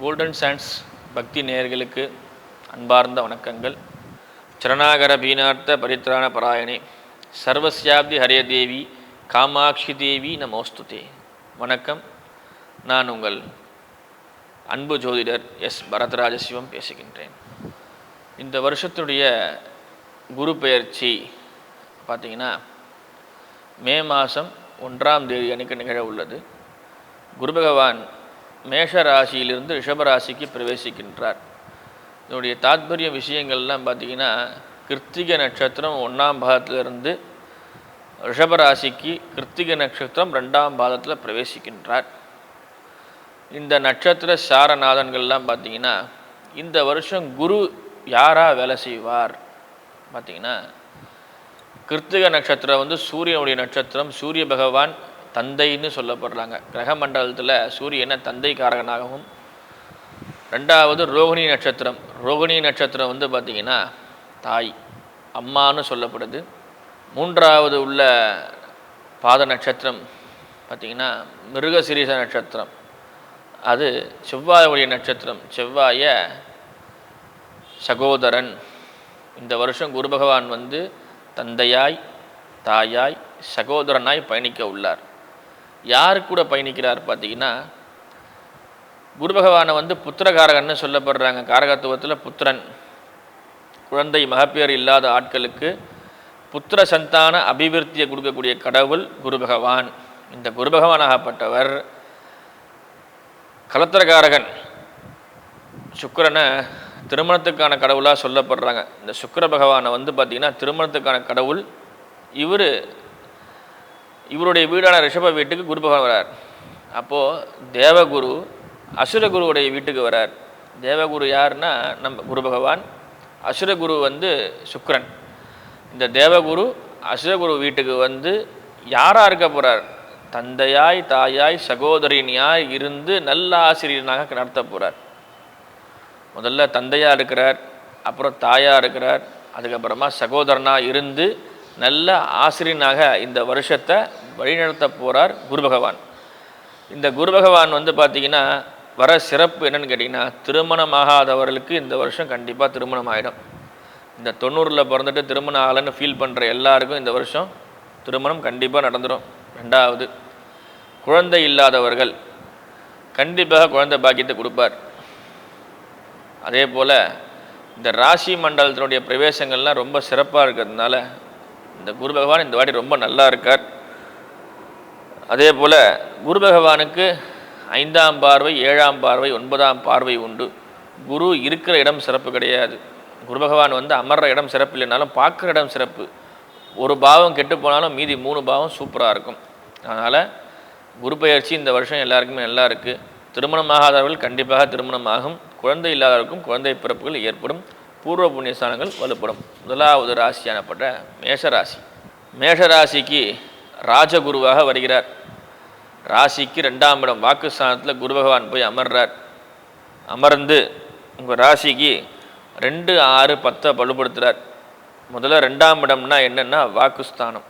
Golden chance பக்தி நேயர்களுக்கு அன்பார்ந்த வணக்கங்கள். சரணாகர பீனார்த்த பரித்ராண பராயணே. சர்வஸ்யாப்தி ஹரியதேவி காமாட்சி தேவி நமோஸ்துதே. வணக்கம். நான் உங்கள் அன்பு ஜோதிடர் எஸ். பரதராஜ சிவம் பேசுகின்றேன். இந்த வருஷத்துடைய குரு பெயர்ச்சி பார்த்திங்கன்னா மே மாதம் ஒன்றாம் தேதி அன்றைக்கு நிகழ உள்ளது. குரு பகவான் மேஷ ராசியிலிருந்து ரிஷபராசிக்கு பிரவேசிக்கின்றார். இதனுடைய தாத்பரிய விஷயங்கள்லாம் பார்த்தீங்கன்னா கிருத்திகை நட்சத்திரம் ஒன்றாம் பாதத்திலிருந்து ரிஷபராசிக்கு கிருத்திகை நட்சத்திரம் ரெண்டாம் பாதத்தில் பிரவேசிக்கின்றார். இந்த நட்சத்திர சாரநாதன்கள்லாம் பார்த்திங்கன்னா இந்த வருஷம் குரு யாராக வேலை செய்வார்? பார்த்தீங்கன்னா கிருத்திக நட்சத்திரம் வந்து சூரியனுடைய நட்சத்திரம் சூரிய பகவான் தந்தைன்னு சொல்லப்படுறாங்க. கிரக மண்டலத்தில் சூரியனை தந்தை காரகனாகவும் ரெண்டாவது ரோகிணி நட்சத்திரம். ரோகிணி நட்சத்திரம் வந்து பார்த்திங்கன்னா தாய் அம்மான்னு சொல்லப்படுது. மூன்றாவது உள்ள பாத நட்சத்திரம் பார்த்திங்கன்னா மிருகசிரீச நட்சத்திரம். அது செவ்வாயுடைய நட்சத்திரம். செவ்வாய சகோதரன். இந்த வருஷம் குரு பகவான் வந்து தந்தையாய் தாயாய் சகோதரனாய் பயணிக்க உள்ளார். யார் கூட பயணிக்கிறார் பார்த்தீங்கன்னா குரு பகவானை வந்து புத்திரகாரகன்னு சொல்லப்படுறாங்க. காரகத்துவத்தில் புத்திரன். குழந்தை மகப்பேறு இல்லாத ஆட்களுக்கு புத்திர சந்தான அபிவிருத்தியை கொடுக்கக்கூடிய கடவுள் குரு பகவான். இந்த குரு பகவானாகப்பட்டவர் கலத்திரகாரகன். சுக்கிரனை திருமணத்துக்கான கடவுளாக சொல்லப்படுறாங்க. இந்த சுக்கர பகவானை வந்து பார்த்திங்கன்னா திருமணத்துக்கான கடவுள் இவர். இவருடைய வீடான ரிஷப வீட்டுக்கு குரு பகவான் வரார். அப்போது தேவகுரு அசுரகுருவுடைய வீட்டுக்கு வரார். தேவகுரு யாருன்னா நம்ம குரு பகவான். அசுரகுரு வந்து சுக்ரன். இந்த தேவகுரு அசுரகுரு வீட்டுக்கு வந்து யாராக இருக்க போகிறார் தந்தையாய் தாயாய் சகோதரினியாய் இருந்து நல்ல ஆசிரியனாக நடத்த போகிறார் முதல்ல தந்தையாக இருக்கிறார் அப்புறம் தாயாக இருக்கிறார் அதுக்கப்புறமா சகோதரனாக இருந்து நல்ல ஆசிரியனாக இந்த வருஷத்தை வழிநடத்த போகிறார் குரு பகவான். இந்த குரு பகவான் வந்து பார்த்திங்கன்னா வர சிறப்பு என்னென்னு கேட்டிங்கன்னா திருமணமாகாதவர்களுக்கு இந்த வருஷம் கண்டிப்பாக திருமணம் ஆகிடும் இந்த தொண்ணூறில் பிறந்துட்டு திருமணம் ஆகலைன்னு ஃபீல் பண்ணுற எல்லாருக்கும் இந்த வருஷம் திருமணம் கண்டிப்பாக நடந்துடும் ரெண்டாவது குழந்தை இல்லாதவர்கள் கண்டிப்பாக குழந்தை பாக்கியத்தை கொடுப்பார். அதே போல் இந்த ராசி மண்டலத்தினுடைய பிரவேசங்கள்லாம் ரொம்ப சிறப்பாக இருக்கிறதுனால இந்த குரு பகவான் இந்த வாட்டி ரொம்ப நல்லா இருக்கார். அதே போல் குரு பகவானுக்கு ஐந்தாம் பார்வை ஏழாம் பார்வை ஒன்பதாம் பார்வை உண்டு. குரு இருக்கிற இடம் சிறப்பு கிடையாது. குரு பகவான் வந்து அமர்ற இடம் சிறப்பு இல்லைனாலும் பார்க்குற இடம் சிறப்பு. ஒரு பாவம் கெட்டு போனாலும் மீதி மூணு பாவம் சூப்பராக இருக்கும். அதனால் குரு பயிற்சி இந்த வருஷம் எல்லாருக்குமே நல்லா இருக்குது திருமணமாகாதவர்கள் கண்டிப்பாக திருமணம் ஆகும். குழந்தை இல்லாதவர்களுக்கும் குழந்தை பிறப்புகள் ஏற்படும். பூர்வ புண்ணியஸ்தானங்கள் வலுப்படும். முதலாவது ராசியானப்பட்ட மேஷராசி. மேஷராசிக்கு ராஜகுருவாக வருகிறார். ராசிக்கு ரெண்டாம் இடம் வாக்குஸ்தானத்தில் குரு பகவான் போய் அமர்றார். அமர்ந்து உங்கள் ராசிக்கு ரெண்டு ஆறு பத்தை பலுப்படுத்துகிறார் முதல்ல ரெண்டாம் இடம்னா என்னென்னா வாக்குஸ்தானம்.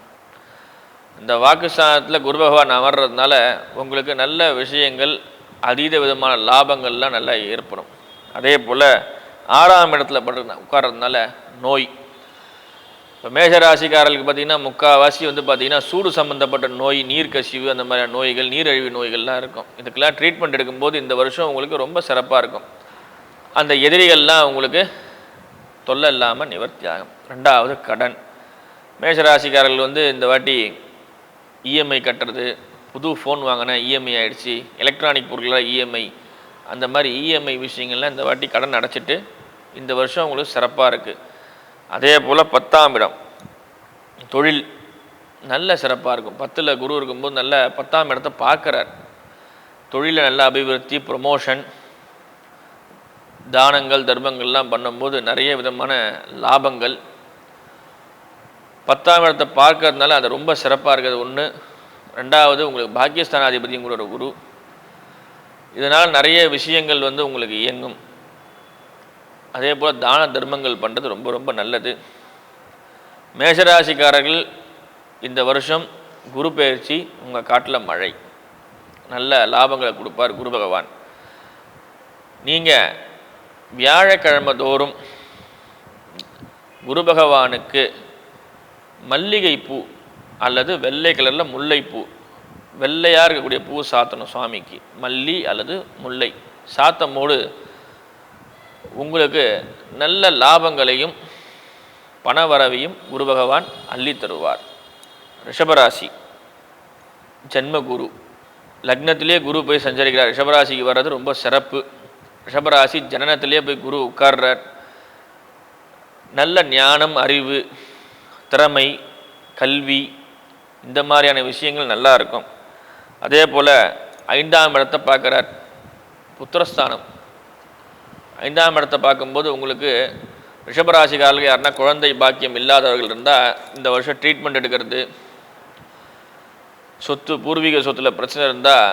இந்த வாக்குஸ்தானத்தில் குரு பகவான் அமர்றதுனால உங்களுக்கு நல்ல விஷயங்கள் அதீத விதமான லாபங்கள்லாம் நல்லா ஏற்படும். அதே போல் ஆறாம் இடத்துல படுற உட்கார்றதுனால நோய். இப்போ மேஷராசிக்காரர்களுக்கு பார்த்திங்கன்னா முக்கால்வாசி வந்து பார்த்திங்கன்னா சூடு சம்மந்தப்பட்ட நோய் நீர் கசிவு அந்த மாதிரி நோய்கள் நீரழிவு நோய்கள்லாம் இருக்கும். இதுக்கெல்லாம் ட்ரீட்மெண்ட் எடுக்கும்போது இந்த வருஷம் உங்களுக்கு ரொம்ப சிறப்பாக இருக்கும். அந்த எதிரிகள்லாம் உங்களுக்கு தொல்லை இல்லாமல் நிவர்த்தி ஆகும். ரெண்டாவது கடன். மேஷராசிக்காரர்கள் வந்து இந்த வாட்டி இஎம்ஐ கட்டுறது புது ஃபோன் வாங்கினா இஎம்ஐ ஆகிடுச்சி எலக்ட்ரானிக் பொருட்களாக இஎம்ஐ அந்த மாதிரி இஎம்ஐ விஷயங்கள்லாம் இந்த வாட்டி கடன் அடைச்சிட்டு இந்த வருஷம் உங்களுக்கு சிறப்பாக இருக்குது அதே போல் பத்தாம் இடம். தொழில் நல்ல சிறப்பாக இருக்கும். பத்தில் குரு இருக்கும்போது நல்ல பத்தாம் இடத்த பார்க்குறார் தொழிலில் நல்ல அபிவிருத்தி ப்ரொமோஷன் தானங்கள் தர்மங்கள்லாம் பண்ணும்போது நிறைய விதமான லாபங்கள். பத்தாம் இடத்தை பார்க்கறதுனால அது ரொம்ப சிறப்பாக இருக்கிறது ஒன்று ரெண்டாவது உங்களுக்கு பாக்கியஸ்தானாதிபதியும் கூட ஒரு குரு. இதனால் நிறைய விஷயங்கள் வந்து உங்களுக்கு இயங்கும். அதே போல் தான தர்மங்கள் பண்ணுறது ரொம்ப ரொம்ப நல்லது. மேஷராசிக்காரர்கள் இந்த வருஷம் குரு பயிற்சி உங்கள் காட்டில் மழை. நல்ல லாபங்களை கொடுப்பார் குரு பகவான். நீங்கள் வியாழக்கிழமை தோறும் குரு பகவானுக்கு மல்லிகைப்பூ அல்லது வெள்ளை கலரில் முல்லைப்பூ வெள்ளையாக இருக்கக்கூடிய பூ சாத்தணும் சுவாமிக்கு. மல்லி அல்லது முல்லை. சாத்தம் போது உங்களுக்கு நல்ல லாபங்களையும் பணவரவையும் குரு பகவான் அள்ளி தருவார். ரிஷபராசி. ஜென்மகுரு. லக்னத்திலே குரு போய் சஞ்சரிக்கிறார். ரிஷபராசிக்கு வர்றது ரொம்ப சிறப்பு. ரிஷபராசி ஜனனத்திலே போய் குரு உட்கார்றார். நல்ல ஞானம் அறிவு திறமை கல்வி இந்த மாதிரியான விஷயங்கள் நல்லா இருக்கும். அதே போல் ஐந்தாம் இடத்தை பார்க்குறார். புத்திரஸ்தானம். ஐந்தாம் இடத்தை பார்க்கும்போது உங்களுக்கு ரிஷபராசிக்காரர்களுக்கு யாருன்னா குழந்தை பாக்கியம் இல்லாதவர்கள் இருந்தால் இந்த வருஷம் ட்ரீட்மெண்ட் எடுக்கிறது. சொத்து பூர்வீக சொத்தில் பிரச்சனை இருந்தால்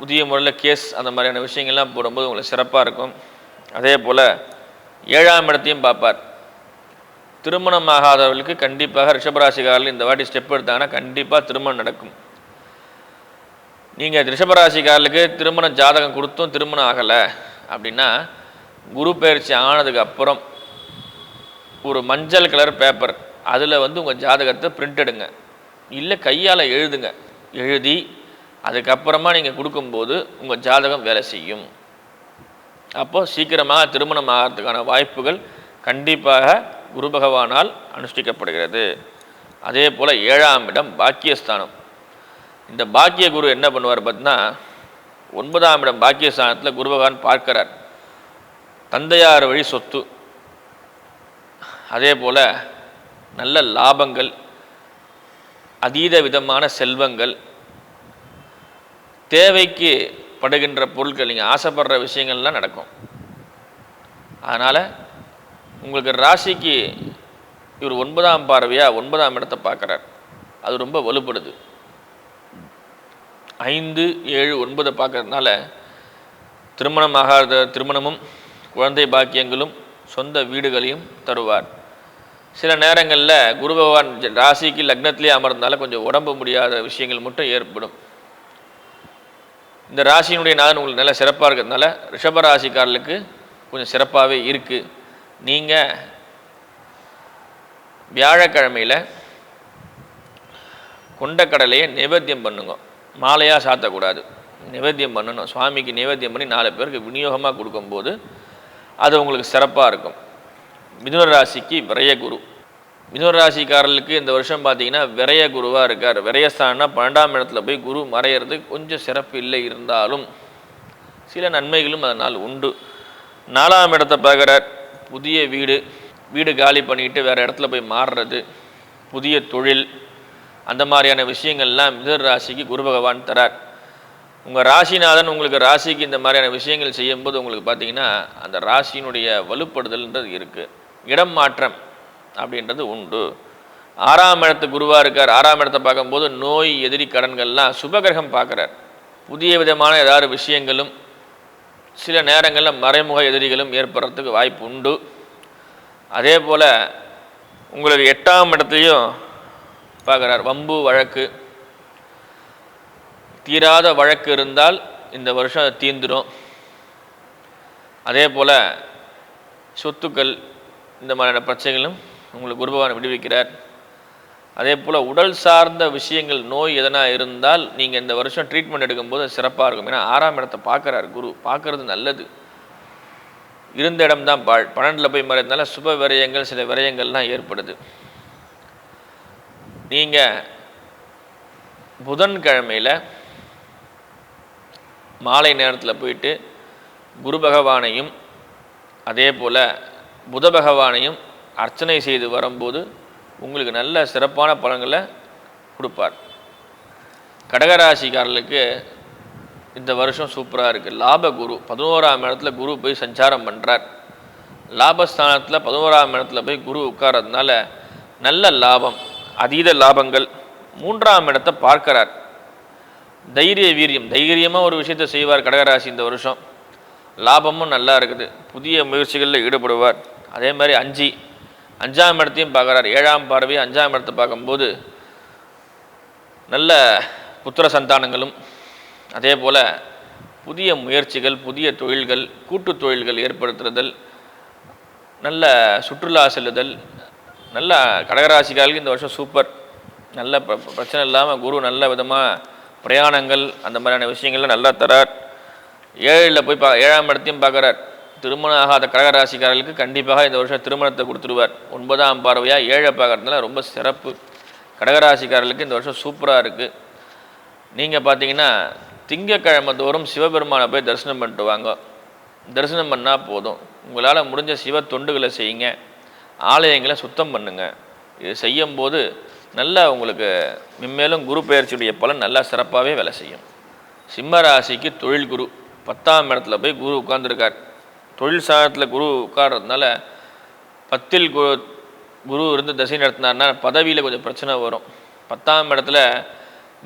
புதிய முறையில் கேஸ் அந்த மாதிரியான விஷயங்கள்லாம் போடும்போது உங்களுக்கு சிறப்பாக இருக்கும். அதே போல் ஏழாம் இடத்தையும் பார்ப்பார். திருமணம் ஆகாதவர்களுக்கு கண்டிப்பாக ரிஷபராசிக்காரர்கள் இந்த வாட்டி ஸ்டெப் எடுத்தாங்கன்னா கண்டிப்பாக திருமணம் நடக்கும். நீங்கள் ரிஷபராசிக்காரர்களுக்கு திருமண ஜாதகம் கொடுத்தும் திருமணம் ஆகலை அப்படின்னா குரு பயிற்சி ஆனதுக்கு அப்புறம் ஒரு மஞ்சள் கலர் பேப்பர் அதில் வந்து உங்கள் ஜாதகத்தை பிரிண்ட் எடுங்க. இல்லை கையால் எழுதுங்க. எழுதி அதுக்கப்புறமா நீங்கள் கொடுக்கும்போது உங்கள் ஜாதகம் வேலை செய்யும். அப்போது சீக்கிரமாக திருமணம் ஆகிறதுக்கான வாய்ப்புகள் கண்டிப்பாக குரு பகவானால் அனுஷ்டிக்கப்படுகிறது. அதே போல் ஏழாம் இடம் பாக்கியஸ்தானம். இந்த பாக்கிய குரு என்ன பண்ணுவார் பார்த்தீங்கன்னா ஒன்பதாம் இடம் பாக்கியஸ்தானத்தில் குரு பகவான் பார்க்கிறார். தந்தையார் வழி சொத்து. அதே போல் நல்ல லாபங்கள் அதீத விதமான செல்வங்கள் தேவைக்கு படுகின்ற பொருட்கள் நீங்கள் ஆசைப்படுற விஷயங்கள்லாம் நடக்கும். அதனால் உங்களுக்கு ராசிக்கு இவர் ஒன்பதாம் பார்வையாக ஒன்பதாம் இடத்தை பார்க்குறார். அது ரொம்ப வலுப்படுது. ஐந்து ஏழு ஒன்பதை பார்க்கறதுனால திருமணமாகாத திருமணமும் குழந்தை பாக்கியங்களும் சொந்த வீடுகளையும் தருவார். சில நேரங்களில் குரு பகவான் ராசிக்கு லக்னத்திலே அமர்ந்தால கொஞ்சம் உடம்பு முடியாத விஷயங்கள் மட்டும் ஏற்படும். இந்த ராசியினுடைய நாதன் உங்களுக்கு நல்ல சிறப்பாக இருக்கிறதுனால ரிஷப ராசிக்காரர்களுக்கு கொஞ்சம் சிறப்பாகவே இருக்குது நீங்கள் வியாழக்கிழமையில் கொண்டக்கடலையை நிவேத்தியம் பண்ணுங்க. மாலையாக சாத்தக்கூடாது. நிவேத்தியம் பண்ணணும். சுவாமிக்கு நிவேத்தியம் பண்ணி நாலு பேருக்கு விநியோகமாக கொடுக்கும்போது அது உங்களுக்கு சிறப்பாக இருக்கும். மிதுன ராசிக்கு விரய குரு. மிதுன ராசிக்காரர்களுக்கு இந்த வருஷம் பார்த்தீங்கன்னா விரய குருவாக இருக்கார். விரயஸ்தானம்னா பன்னெண்டாம் இடத்துல போய் குரு மறையிறது கொஞ்சம் சிறப்பு இல்லை இருந்தாலும் சில நன்மைகளும் அதனால் உண்டு. நாலாம் இடத்தை பார்க்குறார். புதிய வீடு. வீடு காலி பண்ணிட்டு வேறு இடத்துல போய் மாறுறது. புதிய தொழில். அந்த மாதிரியான விஷயங்கள்லாம் மிதுன ராசிக்கு குரு பகவான் தரார். உங்கள் ராசிநாதன் உங்களுக்கு ராசிக்கு இந்த மாதிரியான விஷயங்கள் செய்யும்போது உங்களுக்கு பார்த்தீங்கன்னா அந்த ராசியினுடைய வலுப்படுதல்ன்றது இருக்குது இடம் மாற்றம் அப்படின்றது உண்டு. ஆறாம் இடத்து குருவாக இருக்கார். ஆறாம் இடத்தை பார்க்கும்போது நோய் எதிரி கடன்கள்லாம் சுபகிரகம் பார்க்குறார். புதிய விதமான ஏதாவது விஷயங்களும் சில நேரங்களில் மறைமுக எதிரிகளும் ஏற்படுறதுக்கு வாய்ப்பு உண்டு. அதே போல் உங்களுக்கு எட்டாம் இடத்துலையும் பார்க்குறார். வம்பு வழக்கு தீராத வழக்கு இருந்தால் இந்த வருஷம் அது தீர்ந்துடும் அதே போல் சொத்துக்கள் இந்த மாதிரியான பிரச்சனைகளும் உங்களுக்கு குருபகவான் விடுவிக்கிறார். அதே போல் உடல் சார்ந்த விஷயங்கள் நோய் எதனா இருந்தால் நீங்கள் இந்த வருஷம் ட்ரீட்மெண்ட் எடுக்கும்போது சிறப்பாக இருக்கும். ஏன்னா ஆறாம் இடத்தை பார்க்குறார் குரு. பார்க்கறது நல்லது. இருந்த இடம் தான் பாழ் பன்னெண்டில் போய் மறைந்தனால சுப விரயங்கள் சில விரயங்கள்லாம் ஏற்படுது. நீங்கள் புதன்கிழமையில் மாலை நேரத்தில் போயிட்டு குரு பகவானையும் அதே போல் புத பகவானையும் அர்ச்சனை செய்து வரும்போது உங்களுக்கு நல்ல சிறப்பான பலன்களை கொடுப்பார். கடகராசிக்காரர்களுக்கு இந்த வருஷம் சூப்பராக இருக்குது லாப குரு பதினோராம் இடத்துல குரு போய் சஞ்சாரம் பண்ணுறார் லாபஸ்தானத்தில் பதினோராம் இடத்துல போய் குரு உட்கார்றதுனால நல்ல லாபம் அதீத லாபங்கள் மூன்றாம் இடத்தை பார்க்கிறார். தைரிய வீரியம். தைரியமாக ஒரு விஷயத்தை செய்வார் கடகராசி இந்த வருஷம். லாபமும் நல்லா இருக்குது. புதிய முயற்சிகளில் ஈடுபடுவார். அதே மாதிரி அஞ்சு அஞ்சாம் இடத்தையும் பார்க்குறார். ஏழாம் பார்வை அஞ்சாம் இடத்தை பார்க்கும்போது நல்ல புத்திர சந்தானங்களும் அதே போல் புதிய முயற்சிகள் புதிய தொழில்கள் கூட்டு தொழில்கள் ஏற்படுத்துதல் நல்ல சுற்றுலா செல்லுதல் நல்ல கடகராசிக்காரர்களுக்கு இந்த வருஷம் சூப்பர். நல்ல ப- பிரச்சனை இல்லாமல் குரு நல்ல விதமாக பிரயாணங்கள் அந்த மாதிரியான விஷயங்கள்லாம் நல்லா தரார். ஏழில் போய் பா ஏழாம் இடத்தையும் பார்க்குறார். திருமணம் ஆகாத கடகராசிக்காரர்களுக்கு கண்டிப்பாக இந்த வருஷம் திருமணத்தை கொடுத்துருவார் ஒன்பதாம் பார்வையாக ஏழை பார்க்குறதுனால ரொம்ப சிறப்பு. கடகராசிக்காரர்களுக்கு இந்த வருஷம் சூப்பராக இருக்குது நீங்கள் பார்த்தீங்கன்னா திங்கக்கிழமை தோறும் சிவபெருமானை போய் தரிசனம் பண்ணிட்டு வாங்க. தரிசனம் பண்ணால் போதும். உங்களால் முடிஞ்ச சிவ தொண்டுகளை செய்யுங்க. ஆலயங்களை சுத்தம் பண்ணுங்கள் இது செய்யும்போது நல்லா உங்களுக்கு மென்மேலும் குரு பயிற்சியுடைய பலன் நல்லா சிறப்பாகவே வேலை செய்யும். சிம்ம ராசிக்கு தொழில் குரு. பத்தாம் இடத்துல போய் குரு உட்கார்ந்துருக்கார். தொழில் சாதத்தில் குரு உட்கார்றதுனால பத்தில் குரு குரு இருந்து தசை நடத்தினார்னா பதவியில் கொஞ்சம் பிரச்சனை வரும். பத்தாம் இடத்துல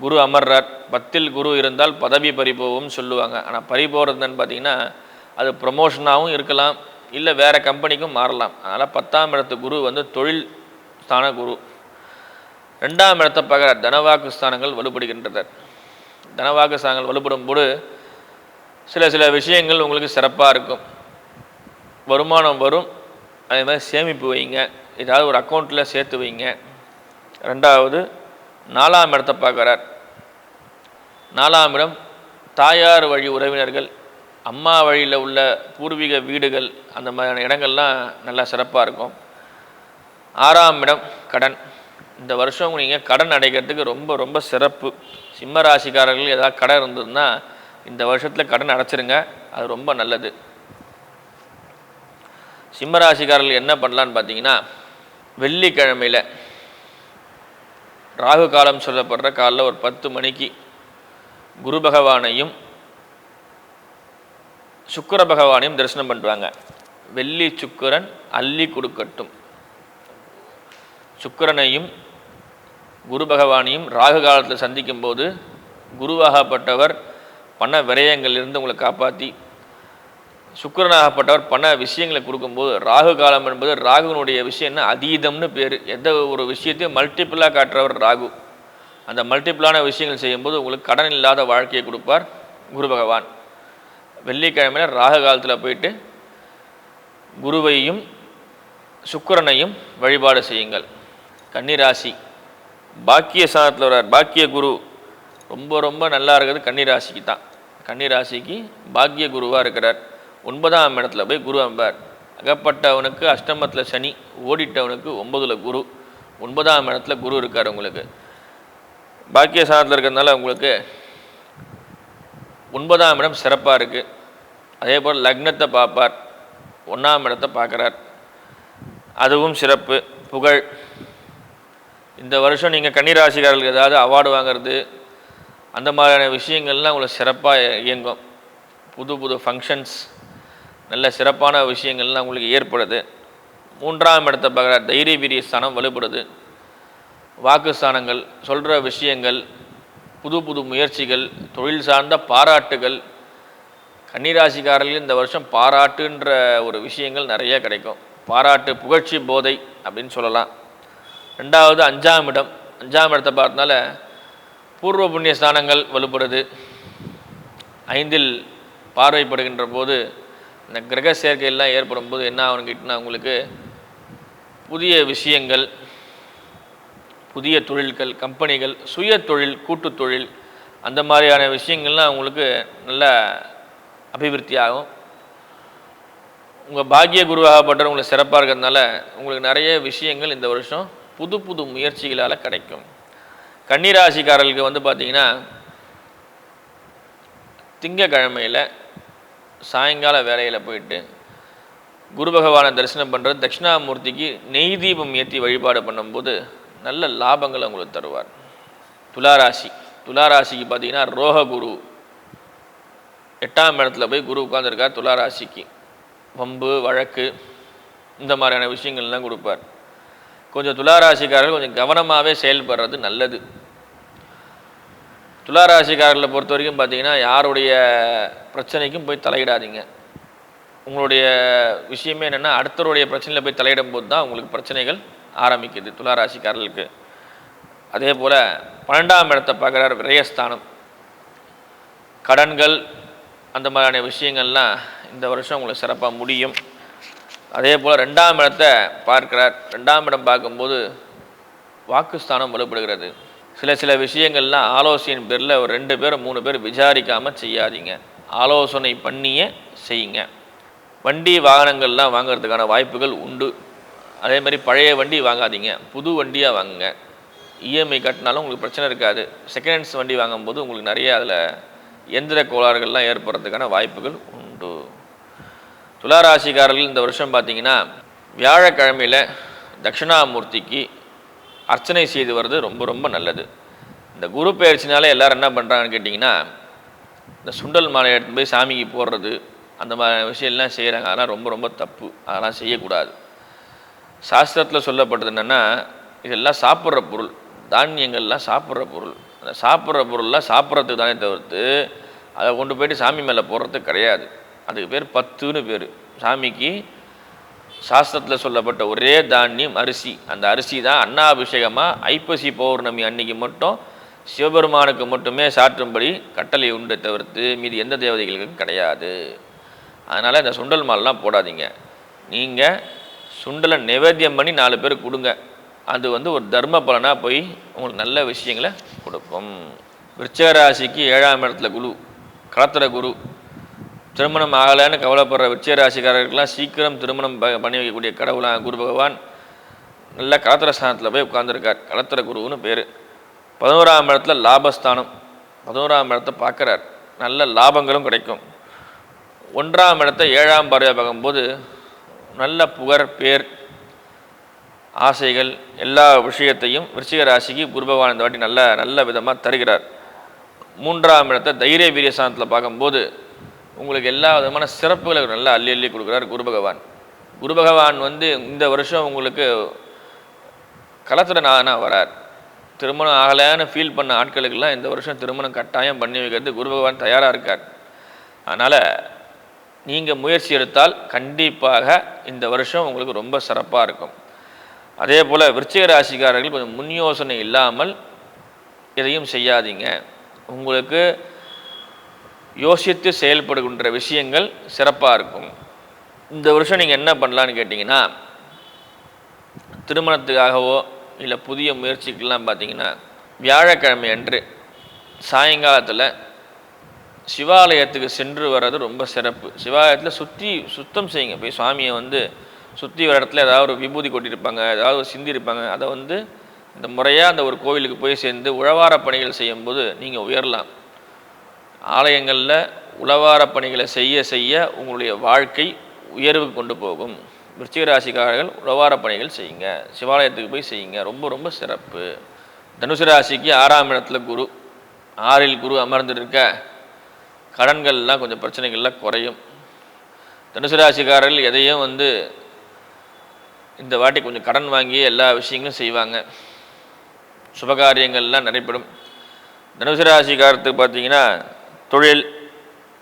குரு அமர்றார். பத்தில் குரு இருந்தால் பதவி பறிபோகும்னு சொல்லுவாங்க. ஆனால் பறி போகிறதுன்னு பார்த்தீங்கன்னா அது ப்ரொமோஷனாகவும் இருக்கலாம். இல்லை வேறு கம்பெனிக்கும் மாறலாம். அதனால் பத்தாம் இடத்து குரு வந்து தொழில் ஸ்தான குரு. ரெண்டாம் இடத்தை பார்க்குறார் தனவாக்கு ஸ்தானங்கள் வலுப்படுகின்றனர் தனவாக்கு ஸ்தானங்கள் வலுப்படும் போது சில சில விஷயங்கள் உங்களுக்கு சிறப்பாக இருக்கும். வருமானம் வரும். அதே மாதிரி சேமிப்பு வைங்க. ஏதாவது ஒரு அக்கௌண்ட்டில் சேர்த்து வைங்க. ரெண்டாவது நாலாம் இடத்தை பார்க்குறார். நாலாம் இடம் தாயார் வழி உறவினர்கள் அம்மா வழியில் உள்ள பூர்வீக வீடுகள் அந்த மாதிரியான இடங்கள்லாம் நல்லா சிறப்பாக இருக்கும். ஆறாம் இடம் கடன். இந்த வருஷம் நீங்கள் கடன் அடைக்கிறதுக்கு ரொம்ப ரொம்ப சிறப்பு. சிம்ம ராசிக்காரர்கள் ஏதாவது கடன் இருந்ததுன்னா இந்த வருஷத்தில் கடன் அடைச்சிருங்க. அது ரொம்ப நல்லது. சிம்ம ராசிக்காரர்கள் என்ன பண்ணலான்னு பார்த்தீங்கன்னா வெள்ளிக்கிழமையில் ராகு காலம் சொல்லப்படுற காலைல ஒரு பத்து மணிக்கு குரு பகவானையும் சுக்கர பகவானையும் தரிசனம் பண்ணுவாங்க வெள்ளி சுக்கிரன் அள்ளி கொடுக்கட்டும். சுக்கிரனையும் குரு பகவானையும் ராகு காலத்தில் சந்திக்கும் போது குருவாகப்பட்டவர் பண விரயங்களிலிருந்து உங்களை காப்பாற்றி சுக்கரனாகப்பட்டவர் பண விஷயங்களை கொடுக்கும்போது ராகு காலம் என்பது ராகுனுடைய விஷயம்னா அதீதம்னு பேர். எந்த ஒரு விஷயத்தையும் மல்டிப்புளாக காட்டுறவர் ராகு. அந்த மல்டிப்புளான விஷயங்கள் செய்யும்போது உங்களுக்கு கடன் இல்லாத வாழ்க்கையை கொடுப்பார் குரு பகவான். வெள்ளிக்கிழமையில் ராகு காலத்தில் போயிட்டு குருவையும் சுக்கிரனையும் வழிபாடு செய்யுங்கள். கன்னிராசி. பாக்கிய சாதத்தில் வர்றார் பாக்கிய குரு ரொம்ப ரொம்ப நல்லா இருக்கிறது கன்னிராசிக்கு தான். கன்னிராசிக்கு பாக்கிய குருவாக இருக்கிறார். ஒன்பதாம் இடத்துல போய் குரு அம்பார் அகப்பட்டவனுக்கு அஷ்டமத்தில் சனி ஓடிட்டவனுக்கு ஒன்பதில் குரு. ஒன்பதாம் இடத்துல குரு இருக்கார் உங்களுக்கு. பாக்கிய சாதத்தில் இருக்கிறதுனால உங்களுக்கு ஒன்பதாம் இடம் சிறப்பாக இருக்குது அதே போல் லக்னத்தை பார்ப்பார். ஒன்றாம் இடத்தை பார்க்குறார். அதுவும் சிறப்பு. புகழ் இந்த வருஷம் நீங்கள் கன்னிராசிக்காரர்களுக்கு ஏதாவது அவார்டு வாங்குறது அந்த மாதிரியான விஷயங்கள்லாம் உங்களுக்கு சிறப்பாக இயங்கும். புது புது ஃபங்க்ஷன்ஸ் நல்ல சிறப்பான விஷயங்கள்லாம் உங்களுக்கு ஏற்படுது. மூன்றாம் இடத்தை பார்க்குற தைரிய வீரிய ஸ்தானம் வலுப்படுது. வாக்குஸ்தானங்கள் சொல்கிற விஷயங்கள் புது புது முயற்சிகள் தொழில் சார்ந்த பாராட்டுகள் கன்னிராசிக்காரர்கள் இந்த வருஷம் பாராட்டுன்ற ஒரு விஷயங்கள் நிறைய கிடைக்கும். பாராட்டு புகழ்ச்சி போதை அப்படின்னு சொல்லலாம். ரெண்டாவது அஞ்சாம் இடம். அஞ்சாம் இடத்தை பார்த்தனால பூர்வ புண்ணிய ஸ்தானங்கள் வலுப்படுது. ஐந்தில் பார்வைப்படுகின்ற போது இந்த கிரக சேர்க்கையெல்லாம் ஏற்படும் போது என்ன ஆகுனுக்கிட்டுனா உங்களுக்கு புதிய விஷயங்கள் புதிய தொழில்கள் கம்பெனிகள் சுய தொழில் கூட்டு தொழில் அந்த மாதிரியான விஷயங்கள்லாம் உங்களுக்கு நல்ல அபிவிருத்தி ஆகும். உங்கள் பாக்கிய குருவாகப்பட்டவர் உங்களுக்கு சிறப்பாக இருக்கிறதுனால உங்களுக்கு நிறைய விஷயங்கள் இந்த வருஷம் புது புது முயற்சிகளால் கிடைக்கும். கன்னிராசிக்காரர்களுக்கு வந்து பார்த்தீங்கன்னா திங்கக்கிழமையில் சாயங்கால வேலையில் போயிட்டு குரு பகவானை தரிசனம் பண்ணுறது தட்சிணாமூர்த்திக்கு நெய் தீபம் ஏற்றி வழிபாடு பண்ணும்போது நல்ல லாபங்களை உங்களுக்கு தருவார். துளாராசி துளாராசிக்கு பார்த்தீங்கன்னா ரோக குரு எட்டாம் இடத்துல போய் குரு உட்காந்துருக்கார் துளாராசிக்கு வம்பு வழக்கு இந்த மாதிரியான விஷயங்கள்லாம் கொடுப்பார். கொஞ்சம் துளாராசிக்காரர்கள் கொஞ்சம் கவனமாகவே செயல்படுறது நல்லது. துளாராசிக்காரர்களை பொறுத்த வரைக்கும் பார்த்தீங்கன்னா யாருடைய பிரச்சனைக்கும் போய் தலையிடாதீங்க. உங்களுடைய விஷயமே என்னென்னா அடுத்தவருடைய பிரச்சனையில் போய் தலையிடும் போது தான் உங்களுக்கு பிரச்சனைகள் ஆரம்பிக்குது துளாராசிக்காரர்களுக்கு. அதே போல் பன்னெண்டாம் இடத்தை பார்க்குறார் விரயஸ்தானம். கடன்கள் அந்த மாதிரியான விஷயங்கள்லாம் இந்த வருஷம் உங்களுக்கு சிறப்பாக முடியும். அதே போல் ரெண்டாம் இடத்தை பார்க்கிறார். ரெண்டாம் இடம் பார்க்கும்போது வாக்குஸ்தானம் வலுப்படுகிறது. சில சில விஷயங்கள்லாம் ஆலோசனையின் பேரில் ஒரு ரெண்டு பேர் மூணு பேர் விசாரிக்காமல் செய்யாதீங்க. ஆலோசனை பண்ணியே செய்யுங்க. வண்டி வாகனங்கள்லாம் வாங்குறதுக்கான வாய்ப்புகள் உண்டு. அதே மாதிரி பழைய வண்டி வாங்காதீங்க. புது வண்டியாக வாங்குங்க. இஎம்ஐ கட்டினாலும் உங்களுக்கு பிரச்சனை இருக்காது. செகண்ட் ஹேண்ட்ஸ் வண்டி வாங்கும்போது உங்களுக்கு நிறைய அதில் எந்திர கோளாறுகள்லாம் ஏற்படுறதுக்கான வாய்ப்புகள் உண்டு. துளாராசிக்காரர்கள் இந்த வருஷம் பார்த்தீங்கன்னா வியாழக்கிழமையில் தட்சிணாமூர்த்திக்கு அர்ச்சனை செய்து வர்றது ரொம்ப ரொம்ப நல்லது. இந்த குரு பயிற்சினாலே எல்லோரும் என்ன பண்ணுறாங்கன்னு கேட்டிங்கன்னா இந்த சுண்டல் மாலை எடுத்து போய் சாமிக்கு போடுறது அந்த மாதிரி விஷயம்லாம் செய்கிறாங்க அதெல்லாம் ரொம்ப ரொம்ப தப்பு. அதெல்லாம் செய்யக்கூடாது. சாஸ்திரத்தில் சொல்லப்பட்டது என்னென்னா இதெல்லாம் சாப்பிட்ற பொருள். தானியங்கள்லாம் சாப்பிட்ற பொருள். அந்த சாப்பிட்ற பொருள்லாம் சாப்பிட்றதுக்கு தானே தவிர்த்து அதை கொண்டு போயிட்டு சாமி மேலே போடுறது கிடையாது. அதுக்கு பேர் பத்துன்னு பேர். சாமிக்கு சாஸ்திரத்தில் சொல்லப்பட்ட ஒரே தானியம் அரிசி. அந்த அரிசி தான் அன்னாபிஷேகமாக ஐப்பசி பௌர்ணமி அன்னைக்கு மட்டும் சிவபெருமானுக்கு மட்டுமே சாற்றும்படி கட்டளை உண்டு தவிர்த்து மீது எந்த தேவதைகளுக்கும் கிடையாது. அதனால் இந்த சுண்டல் மாலெலாம் போடாதீங்க. நீங்கள் சுண்டலை நிவேத்தியம் பண்ணி நாலு பேர் கொடுங்க. அது வந்து ஒரு தர்ம பலனாக போய் உங்களுக்கு நல்ல விஷயங்களை கொடுக்கும். விருச்சிக ராசிக்கு ஏழாம் இடத்துல குரு கலத்திர குரு திருமணம் ஆகலைன்னு கவலைப்படுற விச்சய ராசிக்காரர்களுக்கெல்லாம் சீக்கிரம் திருமணம் ப- பண்ணி வைக்கக்கூடிய கடவுளாக குரு பகவான் நல்ல களத்திர ஸ்தானத்தில் போய் உட்காந்துருக்கார் களத்திர குருன்னு பேர். பதினோராம் இடத்துல லாபஸ்தானம். பதினோராம் இடத்தை பார்க்குறார். நல்ல லாபங்களும் கிடைக்கும். ஒன்றாம் இடத்தை ஏழாம் பறவை பார்க்கும்போது நல்ல புகழ் பேர் ஆசைகள் எல்லா விஷயத்தையும் விருச்சிக ராசிக்கு குரு பகவான் இந்த வாட்டி நல்ல நல்ல விதமாக தருகிறார். மூன்றாம் இடத்தை தைரிய வீரியஸ்தானத்தில் பார்க்கும்போது உங்களுக்கு எல்லா விதமான சிறப்புகளை நல்லா அள்ளி அள்ளி கொடுக்குறார் குரு பகவான். குரு பகவான் வந்து இந்த வருஷம் உங்களுக்கு களத்தில் வரார். திருமணம் ஆகலைன்னு ஃபீல் பண்ண ஆட்களுக்கெல்லாம் இந்த வருஷம் திருமணம் கட்டாயம் பண்ணி வைக்கிறது குரு பகவான் தயாராக இருக்கார். அதனால் நீங்கள் முயற்சி எடுத்தால் கண்டிப்பாக இந்த வருஷம் உங்களுக்கு ரொம்ப சிறப்பாக இருக்கும். அதே போல் விருச்சிக ராசிக்காரர்கள் கொஞ்சம் முன் யோசனை இல்லாமல் எதையும் செய்யாதீங்க. உங்களுக்கு யோசித்து செயல்படுகின்ற விஷயங்கள் சிறப்பாக இருக்கும். இந்த வருஷம் நீங்கள் என்ன பண்ணலான்னு கேட்டிங்கன்னா திருமணத்துக்காகவோ இல்லை புதிய முயற்சிக்கெல்லாம் பார்த்தீங்கன்னா வியாழக்கிழமை அன்று சாயங்காலத்தில் சிவாலயத்துக்கு சென்று வர்றது ரொம்ப சிறப்பு. சிவாலயத்தில் சுற்றி சுத்தம் செய்யுங்க. போய் சுவாமியை வந்து சுற்றி வர இடத்துல ஏதாவது ஒரு விபூதி கொட்டியிருப்பாங்க ஏதாவது ஒரு சிந்தி இருப்பாங்க அதை வந்து இந்த முறையாக அந்த ஒரு கோவிலுக்கு போய் சேர்ந்து உழவார பணிகள் செய்யும்போது நீங்கள் உயரலாம். ஆலயங்களில் உழவார பணிகளை செய்ய செய்ய உங்களுடைய வாழ்க்கை உயர்வுக்கு கொண்டு போகும். விருச்சிக ராசிக்காரர்கள் உழவார பணிகள் செய்யுங்க. சிவாலயத்துக்கு போய் செய்யுங்க. ரொம்ப ரொம்ப சிறப்பு. தனுசு ராசிக்கு ஆறாம் இடத்துல குரு. ஆறில் குரு அமர்ந்துருக்க கடன்கள்லாம் கொஞ்சம் பிரச்சனைகள்லாம் குறையும். தனுசு ராசிக்காரர்கள் எதையும் வந்து இந்த வாட்டி கொஞ்சம் கடன் வாங்கி எல்லா விஷயங்களும் செய்வாங்க. சுபகாரியங்கள்லாம் நடைபெறும். தனுசு ராசிக்காரத்துக்கு பார்த்தீங்கன்னா தொழில்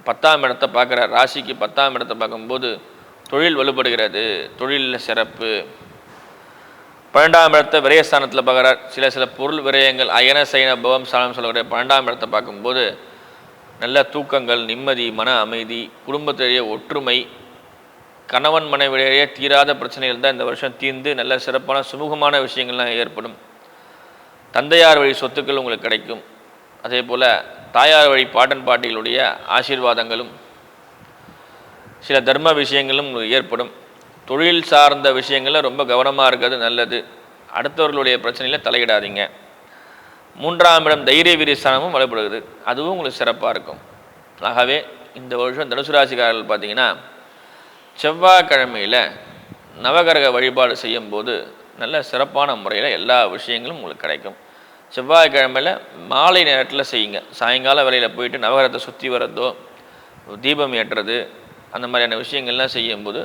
பத்தாம் இடத்தை பார்க்குற ராசிக்கு பத்தாம் இடத்தை பார்க்கும்போது தொழில் வலுப்படுகிறது. தொழிலில் சிறப்பு. பன்னெண்டாம் இடத்தை விரயஸ்தானத்தில் பார்க்குறார். சில சில பொருள் விரயங்கள் அயன சயன பவம் சாணம் சொல்லக்கூடிய பன்னெண்டாம் இடத்தை பார்க்கும்போது நல்ல தூக்கங்கள் நிம்மதி மன அமைதி குடும்பத்திலேயே ஒற்றுமை கணவன் மனைவியிலேயே தீராத பிரச்சனைகள் தான் இந்த வருஷம் தீர்ந்து நல்ல சிறப்பான சுமூகமான விஷயங்கள்லாம் ஏற்படும். தந்தையார் வழி சொத்துக்கள் உங்களுக்கு கிடைக்கும். அதே போல் தாயார் வழி பாட்டன் பாட்டிகளுடைய ஆசீர்வாதங்களும் சில தர்ம விஷயங்களும் உங்களுக்கு ஏற்படும். தொழில் சார்ந்த விஷயங்களில் ரொம்ப கவனமாக இருக்கிறது நல்லது. அடுத்தவர்களுடைய பிரச்சனையில் தலையிடாதீங்க. மூன்றாம் இடம் தைரிய வீரஸ்தானமும் வலுப்படுகிறது. அதுவும் உங்களுக்கு சிறப்பாக இருக்கும். ஆகவே இந்த வருஷம் தனுசு ராசிக்காரர்கள் பார்த்தீங்கன்னா செவ்வாய்க்கிழமையில் நவகரக வழிபாடு செய்யும்போது நல்ல சிறப்பான முறையில் எல்லா விஷயங்களும் உங்களுக்கு கிடைக்கும். செவ்வாய்க்கிழமையில் மாலை நேரத்தில் செய்யுங்க. சாயங்கால வேலையில் போயிட்டு நவகரத்தை சுற்றி வர்றதோ தீபம் ஏற்றுறது அந்த மாதிரியான விஷயங்கள்லாம் செய்யும்போது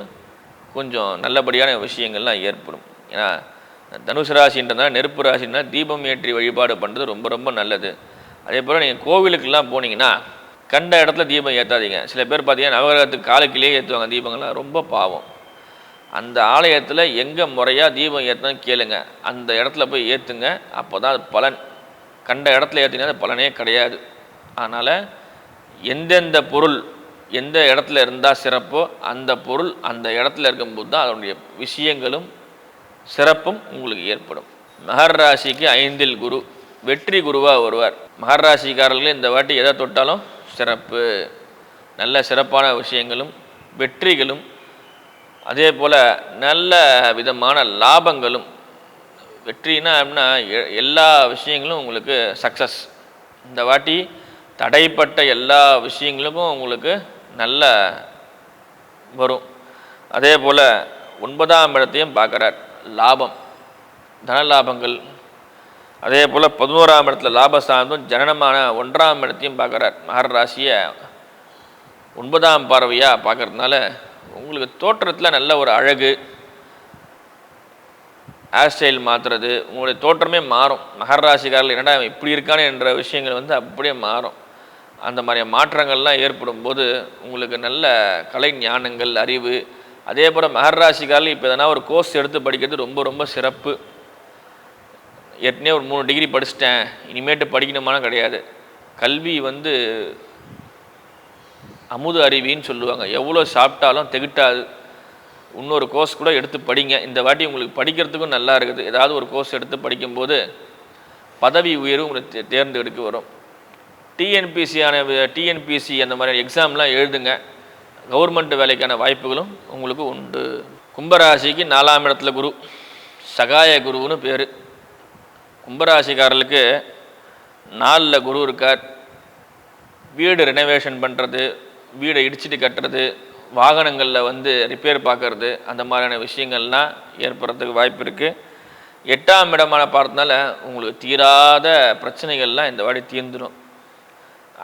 கொஞ்சம் நல்லபடியான விஷயங்கள்லாம் ஏற்படும். ஏன்னா தனுசு ராசின்றதுனால நெருப்பு ராசின்னா தீபம் ஏற்றி வழிபாடு பண்ணுறது ரொம்ப ரொம்ப நல்லது. அதே போல் நீங்கள் கோவிலுக்கெல்லாம் போனீங்கன்னா கண்ட இடத்துல தீபம் ஏற்றாதீங்க சில பேர் பார்த்தீங்கன்னா நவகிரகத்துக்கு காலுக்குள்ளேயே ஏற்றுவாங்க தீபங்கள்லாம். ரொம்ப பாவம். அந்த ஆலயத்தில் எங்கே முறையாக தீபம் ஏற்றணும் கேளுங்க. அந்த இடத்துல போய் ஏற்றுங்க அப்போ தான் அது பலன். கண்ட இடத்துல ஏற்றினா அது பலனே கிடையாது. அதனால் எந்தெந்த பொருள் எந்த இடத்துல இருந்தால் சிறப்போ அந்த பொருள் அந்த இடத்துல இருக்கும்போது தான் அதனுடைய விஷயங்களும் சிறப்பும் உங்களுக்கு ஏற்படும். மகர ராசிக்கு ஐந்தில் குரு வெற்றி குருவாக வருவார் மகர ராசிக்காரர்கள் இந்த வாட்டி எதை தொட்டாலும் சிறப்பு. நல்ல சிறப்பான விஷயங்களும் வெற்றிகளும் அதே போல் நல்ல விதமான லாபங்களும் வெற்றினா அப்படின்னா எ- எல்லா விஷயங்களும் உங்களுக்கு சக்ஸஸ் இந்த வாட்டி தடைப்பட்ட எல்லா விஷயங்களுக்கும் உங்களுக்கு நல்ல வரும். அதே போல் ஒன்பதாம் இடத்தையும் பார்க்குறார் லாபம் தன லாபங்கள். அதே போல் பதினோராம் இடத்துல லாபஸ்தானத்தும் ஜனனமான ஒன்றாம் இடத்தையும் பார்க்குறார் மகர ராசியை ஒன்பதாம் பார்வையாக பார்க்கறதுனால உங்களுக்கு தோற்றத்தில் நல்ல ஒரு அழகு ஹேர் ஸ்டைல் மாற்றுறது உங்களுடைய தோற்றமே மாறும். மகர என்னடா இப்படி இருக்கானே என்ற விஷயங்கள் வந்து அப்படியே மாறும். அந்த மாதிரி மாற்றங்கள்லாம் ஏற்படும் போது உங்களுக்கு நல்ல கலை ஞானங்கள் அறிவு. அதே போல் மகர இப்போ எதனா ஒரு கோர்ஸ் எடுத்து படிக்கிறது ரொம்ப ரொம்ப சிறப்பு. ஏற்கனவே ஒரு மூணு டிகிரி படிச்சிட்டேன். இனிமேட்டு படிக்கணுமானா கிடையாது. கல்வி வந்து அமுது அருவின்னு சொல்லுவாங்க. எவ்வளோ சாப்பிட்டாலும் திகட்டாது. இன்னொரு கோர்ஸ் கூட எடுத்து படிங்க. இந்த வாட்டி உங்களுக்கு படிக்கிறதுக்கும் நல்லா இருக்குது. ஏதாவது ஒரு கோர்ஸ் எடுத்து படிக்கும்போது பதவி உயர்வு உங்களுக்கு தே- தேர்ந்தெடுக்க வரும். டிஎன்பிசியான டிஎன்பிசி அந்த மாதிரி எக்ஸாம்லாம் எழுதுங்க. கவர்மெண்ட் வேலைக்கான வாய்ப்புகளும் உங்களுக்கு உண்டு. கும்பராசிக்கு நாலாம் இடத்துல குரு. சகாய குருன்னு பேர். கும்பராசிக்காரர்களுக்கு நாலில் குரு இருக்கார். வீடு ரெனோவேஷன் பண்ணுறது வீடை இடிச்சிட்டு கட்டுறது வாகனங்களில் வந்து ரிப்பேர் பார்க்கறது அந்த மாதிரியான விஷயங்கள்லாம் ஏற்படுறதுக்கு வாய்ப்பு இருக்குது எட்டாம் இடமான பார்த்தனால உங்களுக்கு தீராத பிரச்சனைகள்லாம் இந்த வாடி தீர்ந்துடும்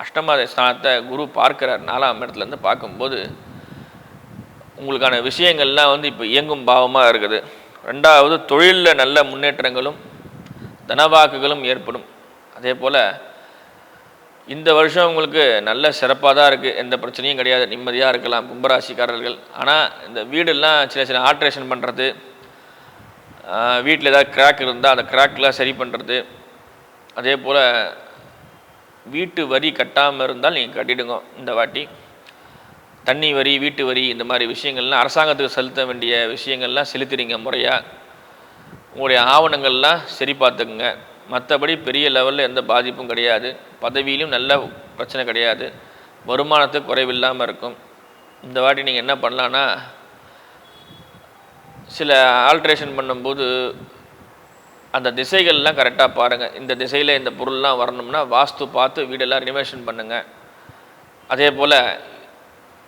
அஷ்டம ஸ்தானத்தை குரு பார்க்கிறார் நாலாம் இடத்துலேருந்து பார்க்கும்போது உங்களுக்கான விஷயங்கள்லாம் வந்து இப்போ இயங்கும் பாவமாக இருக்குது. ரெண்டாவது தொழிலில் நல்ல முன்னேற்றங்களும் தனவாக்குகளும் ஏற்படும். அதே போல் இந்த வருஷம் உங்களுக்கு நல்ல சிறப்பாக தான் இருக்குது எந்த பிரச்சனையும் கிடையாது. நிம்மதியாக இருக்கலாம். கும்பராசிக்காரர்கள். ஆனால் இந்த வீடெல்லாம் சின்ன சின்ன ஆல்ட்ரேஷன் பண்ணுறது வீட்டில் ஏதாவது கிராக் இருந்தால் அந்த கிராக்லாம் சரி பண்ணுறது அதே போல் வீட்டு வரி கட்டாமல் இருந்தால் நீங்கள் கட்டிடுங்க. இந்த வாட்டி தண்ணி வரி வீட்டு வரி இந்த மாதிரி விஷயங்கள்லாம் அரசாங்கத்துக்கு செலுத்த வேண்டிய விஷயங்கள்லாம் செலுத்துறீங்க முறையாக உங்களுடைய ஆவணங்கள்லாம் சரி பார்த்துக்குங்க. மற்றபடி பெரிய லெவலில் எந்த பாதிப்பும் கிடையாது. பதவியிலும் நல்ல பிரச்சனை கிடையாது. வருமானத்துக்கு குறைவில்லாமல் இருக்கும். இந்த வாட்டி நீங்கள் என்ன பண்ணலான்னா சில ஆல்ட்ரேஷன் பண்ணும்போது அந்த திசைகள்லாம் கரெக்டாக பாருங்கள் இந்த திசையில் இந்த பொருள்லாம் வரணும்னா வாஸ்து பார்த்து வீடெல்லாம் ரினிவேஷன் பண்ணுங்கள் அதே போல்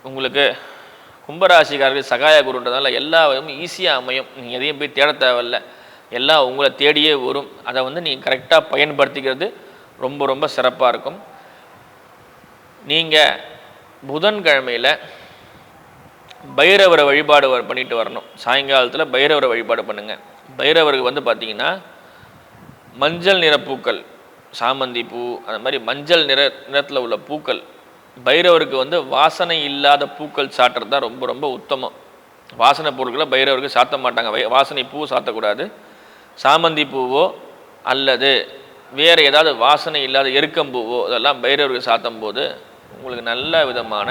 உங்களுக்கு கும்பராசிக்காரர்கள் சகாய குருன்றதுனால எல்லா ஈஸியாக அமையும். நீங்கள் எதையும் போய் தேட தேவையில்ல. எல்லாம் உங்களை தேடியே வரும். அதை வந்து நீங்கள் கரெக்டாக பயன்படுத்திக்கிறது ரொம்ப ரொம்ப சிறப்பாக இருக்கும். நீங்கள் புதன்கிழமையில் பைரவரை வழிபாடு வ- பண்ணிட்டு வரணும். சாயங்காலத்தில் பைரவரை வழிபாடு பண்ணுங்கள் பைரவருக்கு வந்து பார்த்தீங்கன்னா மஞ்சள் நிற பூக்கள் சாமந்தி பூ அந்த மாதிரி மஞ்சள் நிற நிறத்தில் உள்ள பூக்கள். பைரவருக்கு வந்து வாசனை இல்லாத பூக்கள் சாட்டுறது தான் ரொம்ப ரொம்ப உத்தமம். வாசனை பொருட்களை பைரவருக்கு சாத்த மாட்டாங்க. வை- வாசனை பூ சாத்தக்கூடாது. சாமந்தி பூவோ அல்லது வேறு ஏதாவது வாசனை இல்லாத எருக்கம்பூவோ இதெல்லாம் பைரவருக்கு சாத்தும் போது உங்களுக்கு நல்ல விதமான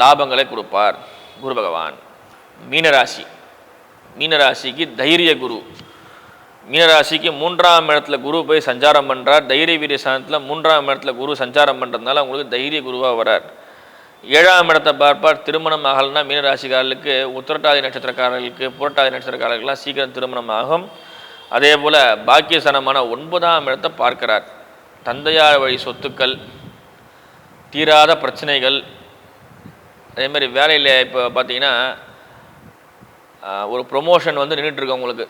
லாபங்களை கொடுப்பார் குரு பகவான். மீனராசி. மீனராசிக்கு தைரிய குரு. மீனராசிக்கு மூன்றாம் இடத்துல குரு போய் சஞ்சாரம் பண்ணுறார் தைரிய வீரிய ஸ்தானத்தில் மூன்றாம் இடத்துல குரு சஞ்சாரம் பண்ணுறதுனால உங்களுக்கு தைரிய குருவாக வரார். ஏழாம் இடத்தை பார்ப்பார். திருமணம் ஆகலைன்னா மீனராசிக்காரர்களுக்கு உத்திரட்டாதி நட்சத்திரக்காரர்களுக்கு புரட்டாதி நட்சத்திரக்காரர்களுக்கெல்லாம் சீக்கிரம் திருமணம் ஆகும். அதே போல் பாக்கியசனமான ஒன்பதாம் இடத்தை பார்க்கிறார். தந்தையார் வழி சொத்துக்கள் தீராத பிரச்சனைகள் அதே மாதிரி வேலையில் இப்போ பார்த்தீங்கன்னா ஒரு ப்ரொமோஷன் வந்து நின்றுட்டுருக்கு உங்களுக்கு.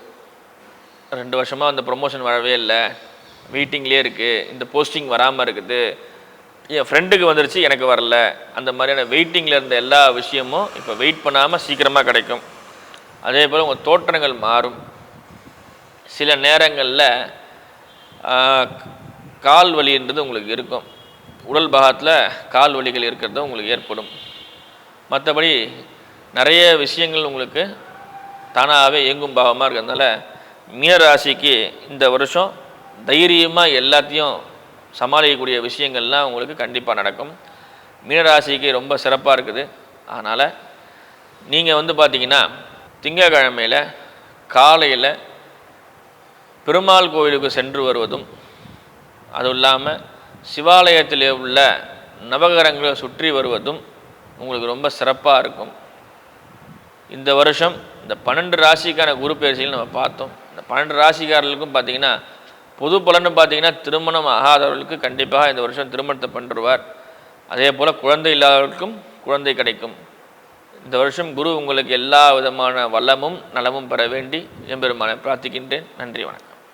ரெண்டு வருஷமாக அந்த ப்ரொமோஷன் வரவே இல்லை. வெயிட்டிங்லேயே இருக்குது இந்த போஸ்டிங் வராமல் இருக்குது. என் ஃப்ரெண்டுக்கு வந்துருச்சு எனக்கு வரல. அந்த மாதிரியான வெயிட்டிங்கில் இருந்த எல்லா விஷயமும் இப்போ வெயிட் பண்ணாமல் சீக்கிரமாக கிடைக்கும். அதே போல் உங்கள் தோற்றங்கள் மாறும். சில நேரங்களில் கால் வலின்றது உங்களுக்கு இருக்கும். உடல் பாகத்தில் கால் வலிகள் இருக்கிறது உங்களுக்கு ஏற்படும். மற்றபடி நிறைய விஷயங்கள் உங்களுக்கு தானாகவே இயங்கும் பாகமாக இருக்கிறதுனால மீனராசிக்கு இந்த வருஷம் தைரியமாக எல்லாத்தையும் சமாளிக்கக்கூடிய விஷயங்கள்லாம் உங்களுக்கு கண்டிப்பாக நடக்கும். மீனராசிக்கு ரொம்ப சிறப்பாக இருக்குது. அதனால் நீங்கள் வந்து பார்த்தீங்கன்னா திங்கக்கிழமையில் காலையில் பெருமாள் கோவிலுக்கு சென்று வருவதும் அதுவும் இல்லாமல் சிவாலயத்தில் உள்ள நவகரங்களை சுற்றி வருவதும் உங்களுக்கு ரொம்ப சிறப்பாக இருக்கும். இந்த வருஷம் இந்த பன்னெண்டு ராசிக்கான குரு பயிற்சிகள் நம்ம பார்த்தோம். இந்த பன்னெண்டு ராசிக்காரர்களுக்கும் பார்த்தீங்கன்னா பொது பலன்னு பார்த்தீங்கன்னா திருமணம் ஆகாதவர்களுக்கு கண்டிப்பாக இந்த வருஷம் திருமணத்தை பண்ணுருவார் அதே போல் குழந்தை இல்லாதவர்களுக்கும் குழந்தை கிடைக்கும். இந்த வருஷம் குரு உங்களுக்கு எல்லா விதமான வளமும் நலமும் பெற வேண்டி எம்பெருமானை பிரார்த்திக்கின்றேன். நன்றி வணக்கம்.